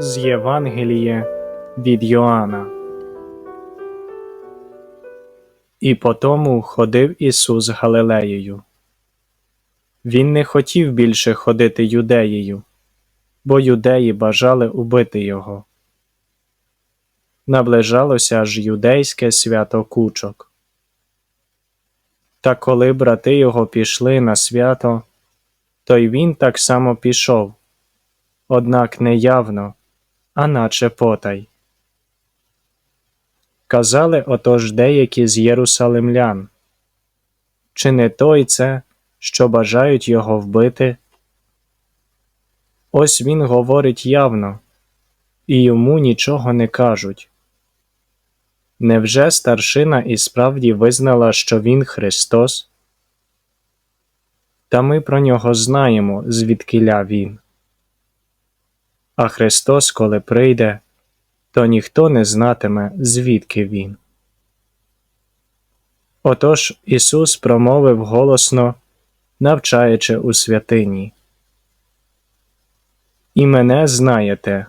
З Євангелія від Йоанна. І потому ходив Ісус Галилеєю. Він не хотів більше ходити юдеєю, бо юдеї бажали убити його. Наближалося аж юдейське свято кучок. Та коли брати його пішли на свято, то й він так само пішов, однак не а наче потай. Казали отож деякі з єрусалимлян, чи не той це, що бажають його вбити? Ось він говорить явно, і йому нічого не кажуть. Невже старшина і справді визнала, що він Христос? Та ми про нього знаємо, звідкиля він. А Христос, коли прийде, то ніхто не знатиме, звідки він. Отож Ісус промовив голосно, навчаючи у святині. І мене знаєте,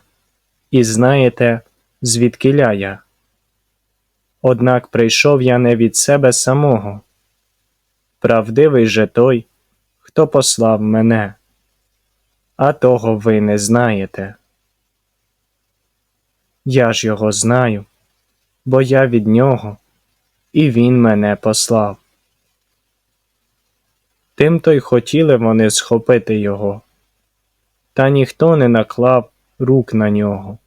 і знаєте, звідкиля я. Однак прийшов я не від себе самого. Правдивий же той, хто послав мене, а того ви не знаєте. Я ж його знаю, бо я від нього, і він мене послав. Тим-то й хотіли вони схопити його, та ніхто не наклав рук на нього,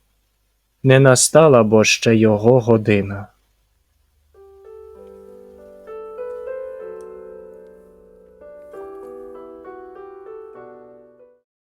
не настала бо ще його година.